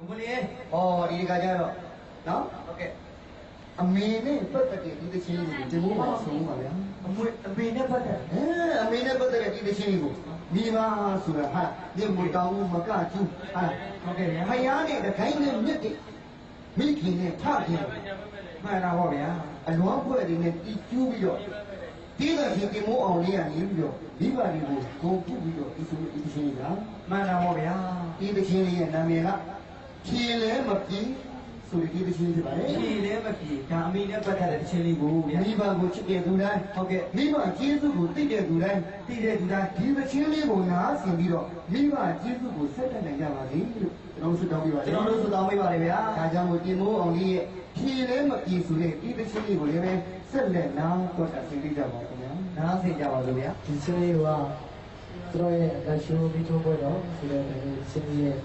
ဘုမလေး။အော်ဒီကကြတော့နော်ဟုတ်ကဲ့အမေနဲ့ပတ်သက်တဲ့ဒီသချင်းလေးကိုတင်ဖို့ပါဆုံးပါဗျာအမွေအမေနဲ့ပတ်သက်။အဲအမေနဲ့ပတ်သက်တဲ့ဒီသချင်းလေးကိုမိမဆိုတာဟာဒီမွေတောင်းမကကျူးဟာဟုတ်ကဲ့ဗျာဖယားနဲ့တခိုင်းနဲ့မြက်တဲ့မိခင်နဲ့ဖခင်မှန်တာပေါ့ဗျာအလွမ်းဖွဲ့တွေနဲ့တီကျူးပြီးတော့ဒီကရှင်တင်မိုးအောင်လေးကနေပြီးတော့မိဘတွေကိုဂုံပုပြီးတော့ဒီဆိုဒီသချင်းလေးကမှန်တာပေါ့ဗျာဒီသချင်းလေးရဲ့နာမည်က ဖြေလဲမပြေဆိုဒီသချင်းလေးဖြစ်ပါလေဖြေလဲမဖြေဒါအမေနဲ့ပတ်သက်တဲ့တခြင်းလေးကိုဗျာမိဘကိုချစ်တဲ့သူတိုင်းဟုတ်ကဲ့မိဘကျေးဇူးကိုသိတဲ့သူတိုင်းသိတဲ့သူတိုင်းဒီသချင်းလေးကိုနားဆင်ပြီးတော့မိဘကျေးဇူးကိုဆက်တတ်နိုင်ကြပါစေလို့ကျွန်တော်ဆုတောင်းပေးပါကျွန်တော်တို့ဆုတောင်းပေးပါလေဗျာဒါကြောင့်မို့တင်မိုးအောင်လေးရဲ့ဖြေလဲမပြေဆိုတဲ့ဒီသချင်းလေးကိုလည်းပဲဆက်လက်နားတော့အသိပေးကြပါခင်ဗျာနားဆင်ကြပါစို့ဗျာဒီချင်းလေးကသူတို့ရဲ့အကရှိုးပြီးထိုးပွဲတော့ဆိုတဲ့ချင်းလေးရဲ့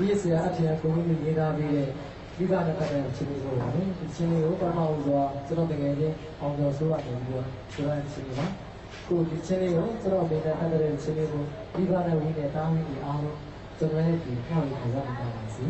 ဒီဆရာအထင်အကုန်လုံးရေးသားပေးတဲ့ဒီကနေ့ပတ်သက်တဲ့ချင်းလေးဆိုပါမယ်ဒီချင်းလေးကိုပထမဦးစွာကျွန်တော်တကယ်ချင်းအောင်ကျော်ဆိုးရတယ်ပြီးတော့ဆိုရတဲ့ချင်းလေးပါကိုဒီချင်းလေးကိုကျွန်တော်မိတဲ့ပတ်သက်တဲ့ချင်းလေးကိုဒီကနေ့ဝင်တဲ့တာဝန်ကြီးအားလုံးကျွန်တော်ရဲ့ဒီခံရခံစားပါပါစီ